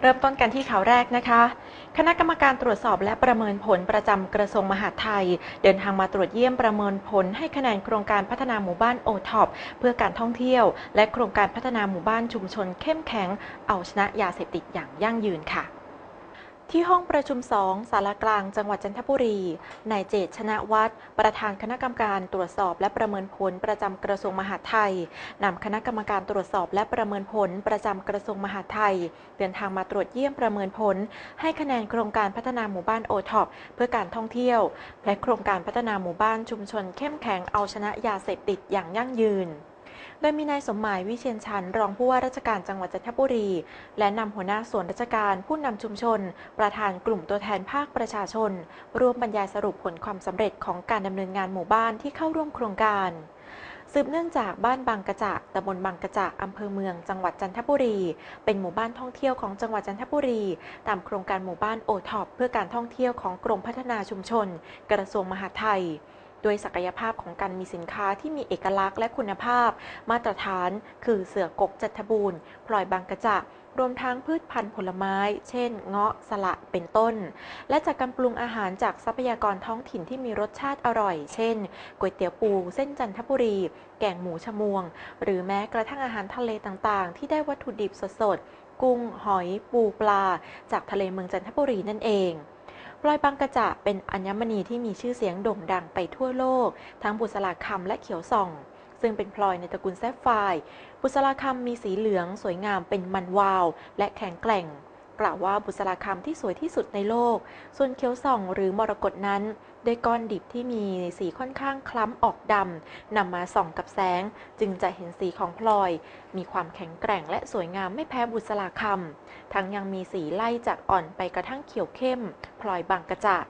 เริ่มต้นกันที่ข่าวแรกนะคะ คณะกรรมการตรวจสอบและประเมินผลประจำกระทรวงมหาดไทย เดินทางมาตรวจเยี่ยมประเมินผลให้คะแนนโครงการพัฒนาหมู่บ้านโอท็อปเพื่อการท่องเที่ยว และโครงการพัฒนาหมู่บ้านชุมชนเข้มแข็ง เอาชนะยาเสพติดอย่างยั่งยืนค่ะ ที่ห้องประชุม 2 สารกลางจังหวัดจันทบุรี นายเจตชนะวัฒน์ประธานคณะกรรมการตรวจสอบและประเมินผลประจำกระทรวงมหาดไทยนำคณะกรรมการตรวจสอบและประเมินผลประจำกระทรวงมหาดไทย เดินทางมาตรวจเยี่ยมประเมินผล ให้คะแนนโครงการพัฒนาหมู่บ้านโอท็อปเพื่อการท่องเที่ยว และโครงการพัฒนาหมู่บ้านชุมชนเข้มแข็งเอาชนะยาเสพติดอย่างยั่งยืน โดยมีนายสมหมายวิเชียนชันรองผู้ว่าราชการจังหวัดจันทบุรี และนำหัวหน้าส่วนราชการผู้นำชุมชน ประธานกลุ่มตัวแทนภาคประชาชน ร่วมบรรยายสรุปผลความสำเร็จของการดำเนินงานหมู่บ้านที่เข้าร่วมโครงการสืบเนื่องจากบ้านบางกระจากตำบลบางกระจากอำเภอเมือง จังหวัดจันทบุรี เป็นหมู่บ้านท่องเที่ยวของจังหวัดจันทบุรี ตามโครงการหมู่บ้านโอท็อปเพื่อการท่องเที่ยวของกรมพัฒนาชุมชน กระทรวงมหาดไทย โดยศักยภาพของการมีสินค้าที่มีเอกลักษณ์และคุณภาพ มาตรฐาน คือเสือกกจันทบูรณ์พลอยบางกระจากรวมทั้งพืชพันธุ์ผลไม้ เช่น เงาะ สละ เป็นต้น และจากการปรุงอาหารจากทรัพยากรท้องถิ่นที่มีรสชาติอร่อย เช่น ก๋วยเตี๋ยวปู เส้นจันทบุรี แกงหมูชะมวง หรือแม้กระทั่งอาหารทะเลต่างๆ ที่ได้วัตถุดิบสดๆ กุ้ง หอย ปู ปลา จากทะเลเมืองจันทบุรีนั่นเอง พลอยบางกระจะเป็นอัญมณีที่มีชื่อเสียงโด่งดังไปทั่วโลก ทั้งบุษราคำและเขียวส่อง ซึ่งเป็นพลอยในตระกูลแซฟไฟร์บุษราคำมีสีเหลืองสวยงามเป็นมันวาว และแข็งแกร่ง กล่าวว่าบุษราคำที่สวยที่สุดในโลก ส่วนเขียวส่องหรือมรกตนั้นด้วยก้อนดิบที่มีสีค่อนข้างคล้ำออกดำนำมาส่องกับแสง จึงจะเห็นสีของพลอย มีความแข็งแกร่งและสวยงามไม่แพ้บุษราคำทั้งยังมีสีไล่จากอ่อนไปกระทั่งเขียวเข้ม พลอยบางกระจาด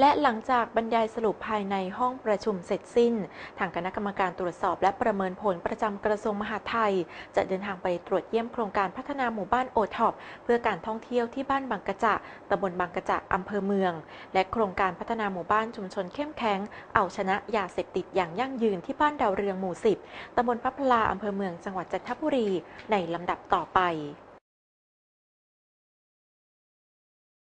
และหลังจากบรรยายสรุปภายในห้องประชุมเสร็จสิ้น ทางคณะกรรมการตรวจสอบและประเมินผลประจำกระทรวงมหาดไทย จะเดินทางไปตรวจเยี่ยมโครงการพัฒนาหมู่บ้านโอท็อปเพื่อการท่องเที่ยวที่บ้านบางกระจะตำบลบางกระจะอำเภอเมือง และโครงการพัฒนาหมู่บ้านชุมชนเข้มแข็ง เอาชนะยาเสพติดอย่างยั่งยืนที่บ้านดาวเรืองหมู่ 10ตำบลพับพลาอำเภอเมืองจังหวัดจันทบุรีในลำดับต่อไป